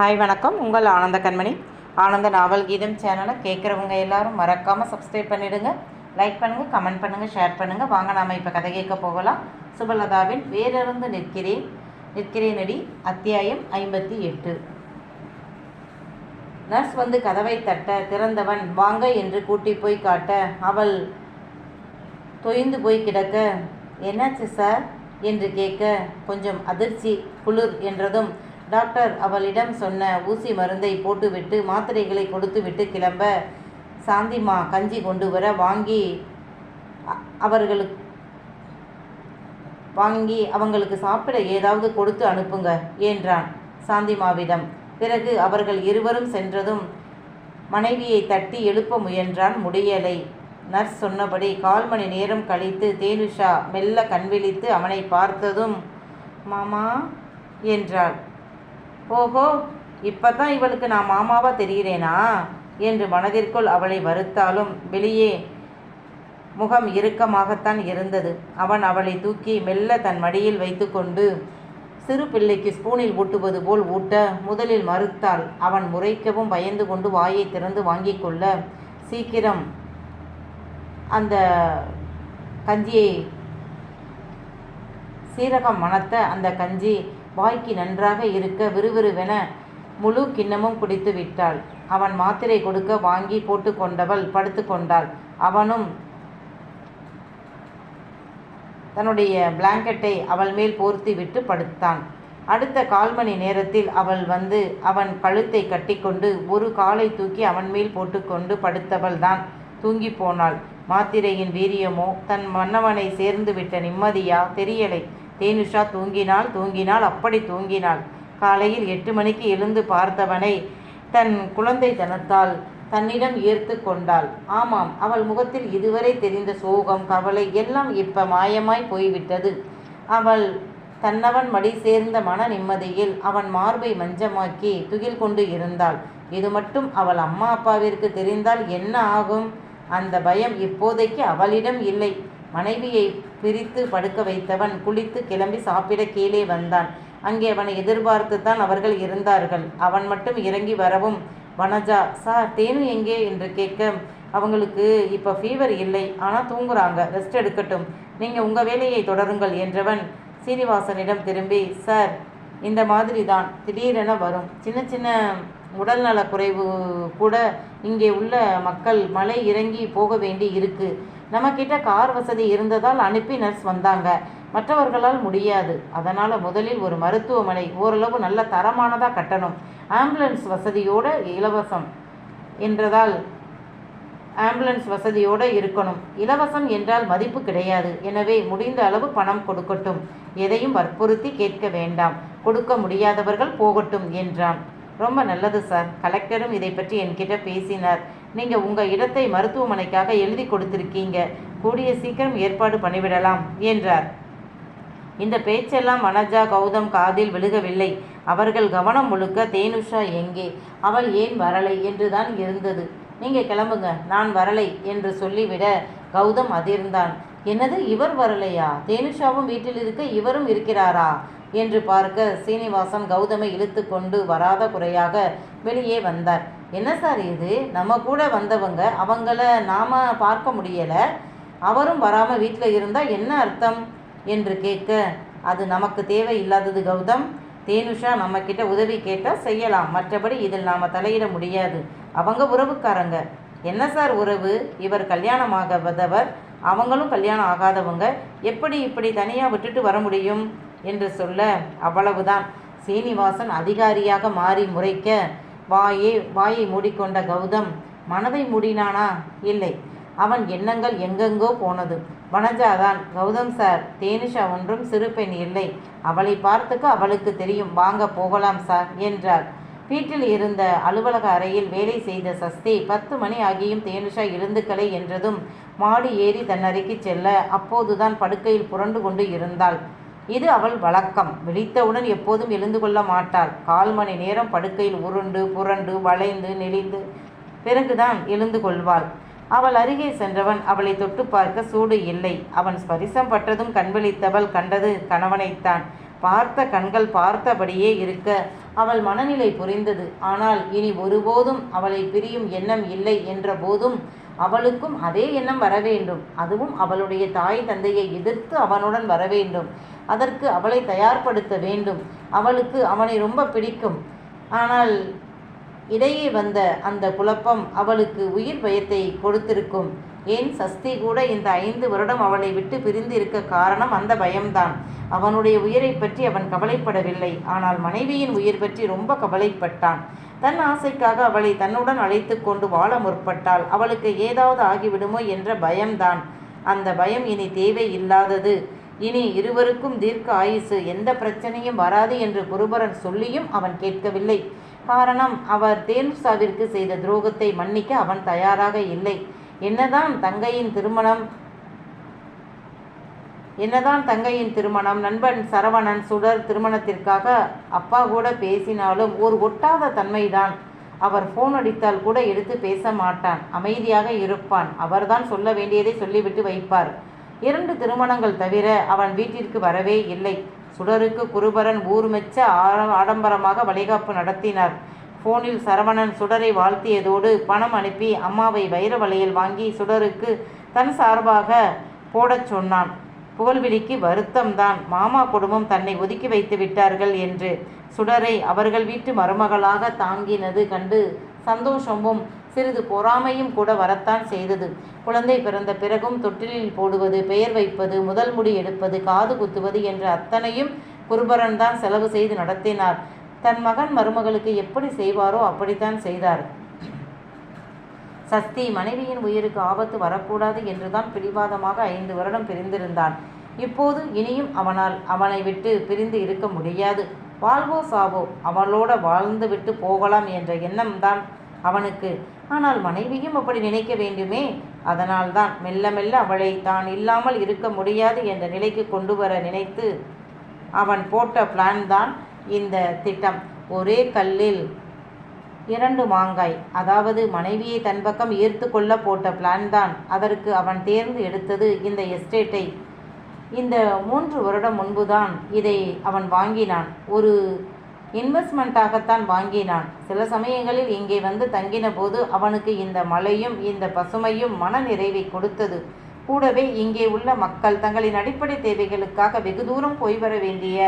Hi வணக்கம். உங்கள் ஆனந்த கண்மணி. ஆனந்த நாவல் கீதம் சேனலை கேட்குறவங்க எல்லாரும் மறக்காமல் சப்ஸ்கிரைப் பண்ணிவிடுங்க லைக் பண்ணுங்கள் கமெண்ட் பண்ணுங்கள் ஷேர் பண்ணுங்கள் வாங்க நாம் இப்போ கதை கேட்க போகலாம். சுபலதாவின் வேறிருந்து நிற்கிறேன். நிற்கிறேன் அடி அத்தியாயம் ஐம்பத்தி எட்டு. நர்ஸ் வந்து கதவை தட்ட திறந்தவன் வாங்க என்று கூட்டி போய் காட்ட அவள் தொய்ந்து போய் கிடக்க என்னாச்சு சார்? என்று கேட்க கொஞ்சம் அதிர்ச்சி குளிர் என்றதும் டாக்டர் அவளிடம் சொன்ன ஊசி மருந்தை போட்டுவிட்டு மாத்திரைகளை கொடுத்துவிட்டு கிளம்ப சாந்திமா கஞ்சி கொண்டு வர வாங்கி அவர்களுக்கு வாங்கி அவங்களுக்கு சாப்பிட ஏதாவது கொடுத்து அனுப்புங்க என்றான் சாந்திமாவிடம். பிறகு அவர்கள் இருவரும் சென்றதும் மனைவியை தட்டி எழுப்ப முயன்றான் முடியலை. நர்ஸ் சொன்னபடி கால் மணி நேரம் கழித்து தேனுஷா மெல்ல கண்விழித்து அவனை பார்த்ததும் மாமா என்றாள். ஓஹோ இப்பதான் இவளுக்கு நான் மாமாவா தெரிகிறேனா? என்று மனதிற்குள் அவளை வருத்தாலும் வெளியே முகம் இறுக்கமாகத்தான் இருந்தது. அவன் அவளை தூக்கி மெல்ல தன் மடியில் வைத்துக்கொண்டு சிறு பிள்ளைக்கு ஸ்பூனில் ஊட்டுவது போல் ஊட்ட முதலில் மறுத்தாள். அவன் முறைக்கவும் பயந்து கொண்டு வாயை திறந்து வாங்கிக் கொள்ள சீக்கிரம் அந்த கஞ்சியை சீரகம் மணத்த அந்த கஞ்சி வாய்க்கு நன்றாக இருக்க விறுவிறுவென முழு கிண்ணமும் குடித்து விட்டாள். அவன் மாத்திரை கொடுக்க வாங்கி போட்டு கொண்டவள் படுத்து கொண்டாள். அவனும் தன்னுடைய பிளாங்கெட்டை அவள் மேல் போர்த்தி விட்டு படுத்தான். அடுத்த கால் மணி நேரத்தில் அவள் வந்து அவன் கழுத்தை கட்டிக்கொண்டு ஒரு காலை தூக்கி அவன் மேல் போட்டுக்கொண்டு படுத்தவள் தான் தூங்கி போனாள். மாத்திரையின் வீரியமோ தன் மன்னவனை சேர்ந்து விட்ட நிம்மதியா தெரியலை. தேனுஷா தூங்கினாள் தூங்கினாள் அப்படி தூங்கினாள். காலையில் எட்டு மணிக்கு எழுந்து பார்த்தவனை தன் குழந்தை தனத்தால் தன்னிடம் ஈர்த்து கொண்டாள். ஆமாம் அவள் முகத்தில் இதுவரை தெரிந்த சோகம் கவலை எல்லாம் இப்ப மாயமாய் போய்விட்டது. அவள் தன்னவன் மடி சேர்ந்த மன நிம்மதியில் அவன் மார்பை மஞ்சமாக்கி துகில் கொண்டு இருந்தாள். இது மட்டும் அவள் அம்மா அப்பாவிற்கு தெரிந்தால் என்ன ஆகும்? அந்த பயம் இப்போதைக்கு அவளிடம் இல்லை. மனைவியை பிரித்து படுக்க வைத்தவன் குளித்து கிளம்பி சாப்பிட கீழே வந்தான். அங்கே அவனை எதிர்பார்த்து தான் அவர்கள் இருந்தார்கள். அவன் மட்டும் இறங்கி வரவும் வனஜா சார் தேனு எங்கே? என்று கேட்க அவங்களுக்கு இப்போ ஃபீவர் இல்லை. ஆனால் தூங்குறாங்க. ரெஸ்ட் எடுக்கட்டும். நீங்கள் உங்கள் வேலையை தொடருங்கள் என்றவன் சீனிவாசனிடம் திரும்பி சார் இந்த மாதிரி தான் திடீரென வரும். சின்ன சின்ன உடல்நலக் குறைவு கூட இங்கே உள்ள மக்கள் மலை இறங்கி போக வேண்டி இருக்கு. நம்மக்கிட்ட கார் வசதி இருந்ததால் அனுப்பி நர்ஸ் வந்தாங்க. மற்றவர்களால் முடியாது. அதனால் முதலில் ஒரு மருத்துவமனை ஓரளவு நல்ல தரமானதாக கட்டணும். ஆம்புலன்ஸ் வசதியோடு இலவசம் என்றதால் ஆம்புலன்ஸ் வசதியோடு இருக்கணும். இலவசம் என்றால் மதிப்பு கிடையாது. எனவே முடிந்த அளவு பணம் கொடுக்கட்டும். எதையும் வற்புறுத்தி கேட்க வேண்டாம். கொடுக்க முடியாதவர்கள் போகட்டும் என்றான். ரொம்ப நல்லது சார். கலெக்டரும் இதை பற்றி என்கிட்ட பேசினார். நீங்கள் உங்கள் இடத்தை மருத்துவமனைக்காக எழுதி கொடுத்துருக்கீங்க. கூடிய சீக்கிரம் ஏற்பாடு பண்ணிவிடலாம் என்றார். இந்த பேச்செல்லாம் வனஜா கௌதம் காதில் விழுகவில்லை. அவர்கள் கவனம் முழுக்க தேனுஷா எங்கே? அவள் ஏன் வரலை? என்றுதான் இருந்தது. நீங்க கிளம்புங்க நான் வரலை என்று சொல்லிவிட கௌதம் அதிர்ந்தான். என்னது இவர் வரலையா? தேனுஷாவும் வீட்டில் இருக்க இவரும் இருக்கிறாரா? என்று பார்க்க சீனிவாசன் கௌதமை இழுத்து கொண்டு வராத குறையாக வெளியே வந்தார். என்ன சார் இது? நம்ம கூட வந்தவங்க அவங்கள நாம பார்க்க முடியல. அவரும் வராமல் வீட்டில் இருந்தால் என்ன அர்த்தம்? என்று கேட்க அது நமக்கு தேவை இல்லாதது கௌதம். தேனுஷா நம்ம கிட்ட உதவி கேட்டால் செய்யலாம். மற்றபடி இதில் நாம் தலையிட முடியாது. அவங்க உறவுக்காரங்க. என்ன சார் உறவு? இவர் கல்யாணமாகாதவர் அவங்களும் கல்யாணம் ஆகாதவங்க. எப்படி இப்படி தனியாக விட்டுட்டு வர முடியும்? என்று சொல்ல அவ்வளவுதான். சீனிவாசன் அதிகாரியாக மாறி முறைக்க வாயே வாயை மூடிக்கொண்ட கௌதம் மனதை மூடினானா? இல்லை. அவன் எண்ணங்கள் எங்கெங்கோ போனது. வனஜாதான் கௌதம் சார் தேனிஷா ஒன்றும் சிறு பெண் இல்லை. அவளை பார்த்துக்க அவளுக்கு தெரியும். வாங்க போகலாம் சார் என்றார் வீட்டில் இருந்த அலுவலக அறையில் வேலை செய்த சஸ்தி பத்து மணி ஆகியும் தேனுஷா எழுந்துக்கலை என்றதும் மாடி ஏறி தன் அறைக்கு செல்ல அப்போதுதான் படுக்கையில் புரண்டு கொண்டு இருந்தாள். இது அவள் வழக்கம். விழித்தவுடன் எப்போதும் எழுந்து கொள்ள மாட்டாள். கால் மணி நேரம் படுக்கையில் உருண்டு புரண்டு வளைந்து நெளிந்து பிறகுதான் எழுந்து கொள்வாள். அவள் அருகே சென்றவன் அவளை தொட்டு பார்க்க சூடு இல்லை. அவன் ஸ்பரிசம் பட்டதும் கண்விழித்தவள் கண்டது கணவனைத்தான். பார்த்த கண்கள் பார்த்தபடியே இருக்க அவள் மனநிலை புரிந்தது. ஆனால் இனி ஒருபோதும் அவளை பிரியும் எண்ணம் இல்லை என்ற போதும் அவளுக்கும் அதே எண்ணம் வர வேண்டும் அதுவும் அவளுடைய தாய் தந்தையை எதிர்த்து அவனுடன் வர வேண்டும் அதற்கு அவளை தயார்படுத்த வேண்டும். அவளுக்கு அவனை ரொம்ப பிடிக்கும். ஆனால் இடையே வந்த அந்த குழப்பம் அவளுக்கு உயிர் பயத்தை கொடுத்திருக்கும். ஏன் சஸ்தி கூட இந்த ஐந்து வருடம் அவளை விட்டு பிரிந்து இருக்க காரணம் அந்த பயம்தான். அவனுடைய உயிரை பற்றி அவன் கவலைப்படவில்லை. ஆனால் மனைவியின் உயிர் பற்றி ரொம்ப கவலைப்பட்டான். தன் ஆசைக்காக அவளை தன்னுடன் அழைத்து கொண்டு வாழ முற்பட்டால் அவளுக்கு ஏதாவது ஆகிவிடுமோ என்ற பயம்தான். அந்த பயம் இனி தேவை இல்லாதது இனி இருவருக்கும் தீர்க்க ஆயுசு. எந்த பிரச்சனையும் வராது என்று குருபரன் சொல்லியும் அவன் கேட்கவில்லை. காரணம் அவர் தேனுசாவிற்கு செய்த துரோகத்தை மன்னிக்க அவன் தயாராக இல்லை. என்னதான் தங்கையின் திருமணம் என்னதான் தங்கையின் திருமணம் நண்பன் சரவணன் சுடர் திருமணத்திற்காக அப்பா கூட பேசினாலும் ஒரு ஒட்டாத தன்மைதான். அவர் ஃபோன் அடித்தால் கூட எடுத்து பேச மாட்டான். அமைதியாக இருப்பான். அவர்தான் சொல்ல வேண்டியதை சொல்லிவிட்டு வைப்பார். இரண்டு திருமணங்கள் தவிர அவன் வீட்டிற்கு வரவே இல்லை. சுடருக்கு குருபரன் ஊர் மெச்ச ஆடம்பரமாக வளைகாப்பு நடத்தினார். ஃபோனில் சரவணன் சுடரை வாழ்த்தியதோடு பணம் அனுப்பி அம்மாவை வைர வளையல் வாங்கி சுடருக்கு தன் சார்பாக போடச் சொன்னான். புகழ்விழிக்கு வருத்தம்தான். மாமா குடும்பம் தன்னை ஒதுக்கி வைத்து விட்டார்கள் என்று. சுடரை அவர்கள் வீட்டு மருமகளாக தாங்கினது கண்டு சந்தோஷமும் சிறிது பொறாமையும் கூட வரத்தான் செய்தது. குழந்தை பிறந்த பிறகும் தொட்டிலில் போடுவது பெயர் வைப்பது முதல் முடி எடுப்பது காது குத்துவது என்ற அத்தனையும் குருபரன் தான் செலவு செய்து நடத்தினார். தன் மகன் மருமகளுக்கு எப்படி செய்வாரோ அப்படித்தான் செய்தார். சஸ்தி மனைவியின் உயிருக்கு ஆபத்து வரக்கூடாது என்றுதான் பிடிவாதமாக ஐந்து வருடம் பிரிந்திருந்தான். இப்போது இனியும் அவனால் அவனை விட்டு பிரிந்து இருக்க முடியாது. வாழ்வோ சாவோ அவளோட வாழ்ந்து விட்டு போகலாம் என்ற எண்ணம்தான் அவனுக்கு. ஆனால் மனைவியும் அப்படி நினைக்க வேண்டுமே? அதனால்தான் மெல்ல மெல்ல அவளை தான் இல்லாமல் இருக்க முடியாது என்ற நிலைக்கு கொண்டு வர நினைத்து அவன் போட்ட பிளான் தான் இந்த திட்டம். ஒரே கல்லில் இரண்டு மாங்காய் அதாவது மனைவியை தன் பக்கம் ஈர்த்து கொள்ள போட்ட பிளான் தான். அதற்கு அவன் தேர்ந்து எடுத்தது இந்த எஸ்டேட்டை. இந்த மூன்று வருடம் முன்புதான் இதை அவன் வாங்கினான். ஒரு இன்வெஸ்ட்மெண்ட்டாகத்தான் வாங்கினான். சில சமயங்களில் இங்கே வந்து தங்கின போது அவனுக்கு இந்த மழையும் இந்த பசுமையும் மன நிறைவை கொடுத்தது. கூடவே இங்கே உள்ள மக்கள் தங்களின் அடிப்படை தேவைகளுக்காக வெகு தூரம் போய் வர வேண்டிய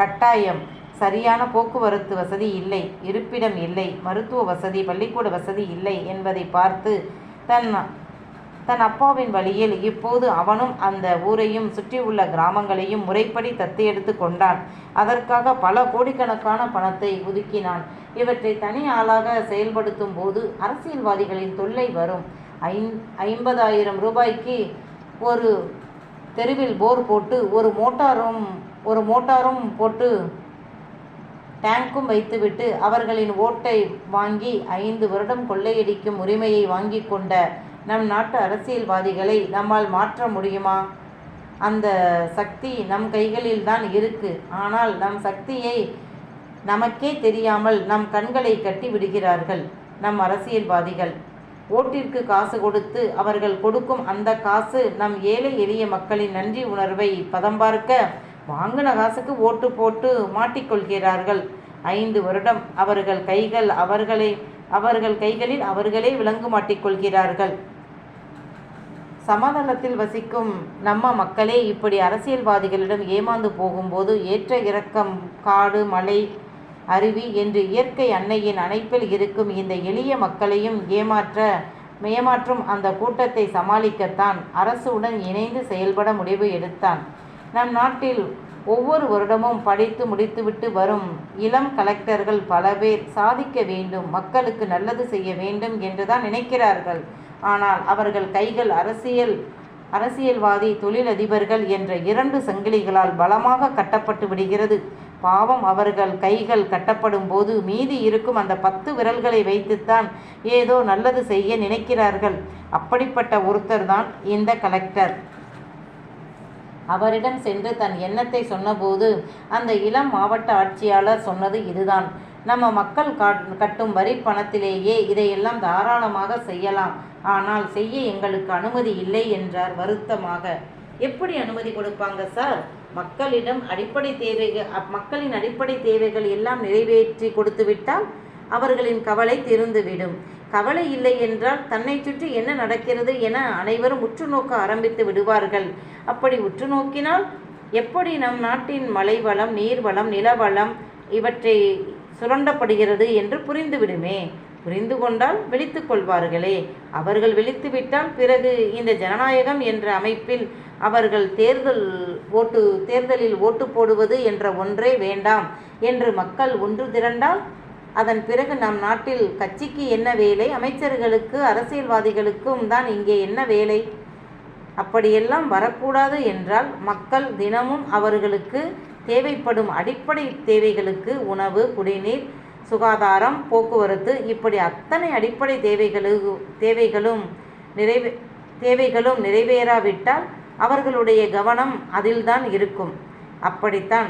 கட்டாயம். சரியான போக்குவரத்து வசதி இல்லை இருப்பிடம் இல்லை மருத்துவ வசதி பள்ளிக்கூட வசதி இல்லை என்பதை பார்த்து தன் தன் அப்பாவின் வழியில் இப்போது அவனும் அந்த ஊரையும் சுற்றியுள்ள கிராமங்களையும் முறைப்படி தத்தெடுத்து கொண்டான். அதற்காக பல கோடிக்கணக்கான பணத்தை ஒதுக்கினான். இவற்றை தனி ஆளாக செயல்படுத்தும் போது அரசியல்வாதிகளின் தொல்லை வரும். ஐந் ஐம்பதாயிரம் ரூபாய்க்கு ஒரு தெருவில் போர் போட்டு ஒரு மோட்டாரும் ஒரு மோட்டாரும் போட்டு டேங்க்கும் வைத்துவிட்டு அவர்களின் ஓட்டை வாங்கி ஐந்து வருடம் கொள்ளையடிக்கும் உரிமையை வாங்கி கொண்ட நம் நாட்டு அரசியல்வாதிகளை நம்மால் மாற்ற முடியுமா? அந்த சக்தி நம் கைகளில் தான் இருக்கு. ஆனால் நம் சக்தியை நமக்கே தெரியாமல் நம் கண்களை கட்டி விடுகிறார்கள் நம் அரசியல்வாதிகள். ஓட்டிற்கு காசு கொடுத்து அவர்கள் கொடுக்கும் அந்த காசு நம் ஏழை எளிய மக்களின் நன்றி உணர்வை பதம் பார்க்க வாங்கின காசுக்கு ஓட்டு போட்டு மாட்டிக்கொள்கிறார்கள் ஐந்து வருடம் அவர்கள் கைகள் அவர்களை அவர்கள் கைகளில் அவர்களே விளங்கு மாட்டிக்கொள்கிறார்கள் சமதளத்தில் வசிக்கும் நம்ம மக்களே இப்படி அரசியல்வாதிகளிடம் ஏமாந்து போகும்போது ஏற்ற இறக்கம் காடு மலை அருவி என்று இயற்கை அன்னையின் அணைப்பில் இருக்கும் இந்த எளிய மக்களையும் ஏமாற்ற ஏமாற்றும் அந்த கூட்டத்தை சமாளிக்கத்தான் அரசுடன் இணைந்து செயல்பட முடிவு எடுத்தான். நம் நாட்டில் ஒவ்வொரு வருடமும் படித்து முடித்துவிட்டு வரும் இளம் கலெக்டர்கள் பல பேர் சாதிக்க வேண்டும் மக்களுக்கு நல்லது செய்ய வேண்டும் என்றுதான் நினைக்கிறார்கள். ஆனால் அவர்கள் கைகள் அரசியல் அரசியல்வாதி தொழிலதிபர்கள் என்ற இரண்டு சங்கிலிகளால் பலமாக கட்டப்பட்டு விடுகிறது. பாவம் அவர்கள் கைகள் கட்டப்படும் போது மீதி இருக்கும் அந்த பத்து விரல்களை வைத்துத்தான் ஏதோ நல்லது செய்ய நினைக்கிறார்கள். அப்படிப்பட்ட ஒருத்தர் தான் இந்த கலெக்டர். அவரிடம் சென்று தன் எண்ணத்தை சொன்னபோது அந்த இளம் மாவட்ட ஆட்சியாளர் சொன்னது இதுதான். நம்ம மக்கள் கட்டும் வரி பணத்திலேயே இதையெல்லாம் தாராளமாக செய்யலாம். ஆனால் செய்ய எங்களுக்கு அனுமதி இல்லை என்றார் வருத்தமாக. எப்படி அனுமதி கொடுப்பாங்க சார்? மக்களிடம் அடிப்படை தேவைகள் மக்களின் அடிப்படை தேவைகள் எல்லாம் நிறைவேற்றி கொடுத்துவிட்டால் அவர்களின் கவலை தீர்ந்துவிடும். கவலை இல்லை என்றால் தன்னை சுற்றி என்ன நடக்கிறது என அனைவரும் உற்று நோக்க ஆரம்பித்து விடுவார்கள். அப்படி உற்று நோக்கினால் எப்படி நம் நாட்டின் மலைவளம் நீர்வளம் நிலவளம் இவற்றை சுரண்டப்படுகிறது என்று புரிந்துவிடுமே. புரிந்து கொண்டால் விழித்து கொள்வார்களே. அவர்கள் விழித்துவிட்டால் பிறகு இந்த ஜனநாயகம் என்ற அமைப்பில் அவர்கள் தேர்தல் ஓட்டு தேர்தலில் ஓட்டு போடுவது என்ற ஒன்றே வேண்டாம் என்று மக்கள் ஒன்று திரண்டால் அதன் பிறகு நம் நாட்டில் கட்சிக்கு என்ன வேலை? அமைச்சர்களுக்கு அரசியல்வாதிகளுக்கும் தான் இங்கே என்ன வேலை? அப்படியெல்லாம் வரக்கூடாது என்றால் மக்கள் தினமும் அவர்களுக்கு தேவைப்படும் அடிப்படை தேவைகளுக்கு உணவு குடிநீர் சுகாதாரம் போக்குவரத்து இப்படி அத்தனை அடிப்படை தேவைகளு தேவைகளும் நிறைவே தேவைகளும் நிறைவேறாவிட்டால் அவர்களுடைய கவனம் அதில்தான் இருக்கும். அப்படித்தான்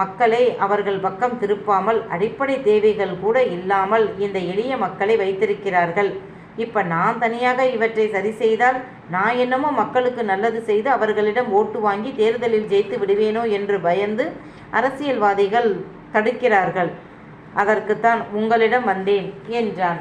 மக்களை அவர்கள் பக்கம் திருப்பாமல் அடிப்படை தேவைகள் கூட இல்லாமல் இந்த எளிய மக்களை வைத்திருக்கிறார்கள். இப்போ நான் தனியாக இவற்றை சரி செய்தால் நான் என்னமோ மக்களுக்கு நல்லது செய்து அவர்களிடம் ஓட்டு வாங்கி தேர்தலில் ஜெயித்து விடுவேனோ என்று பயந்து அரசியல்வாதிகள் தடுக்கிறார்கள். அதற்குத்தான் உங்களிடம் வந்தேன் என்றான்.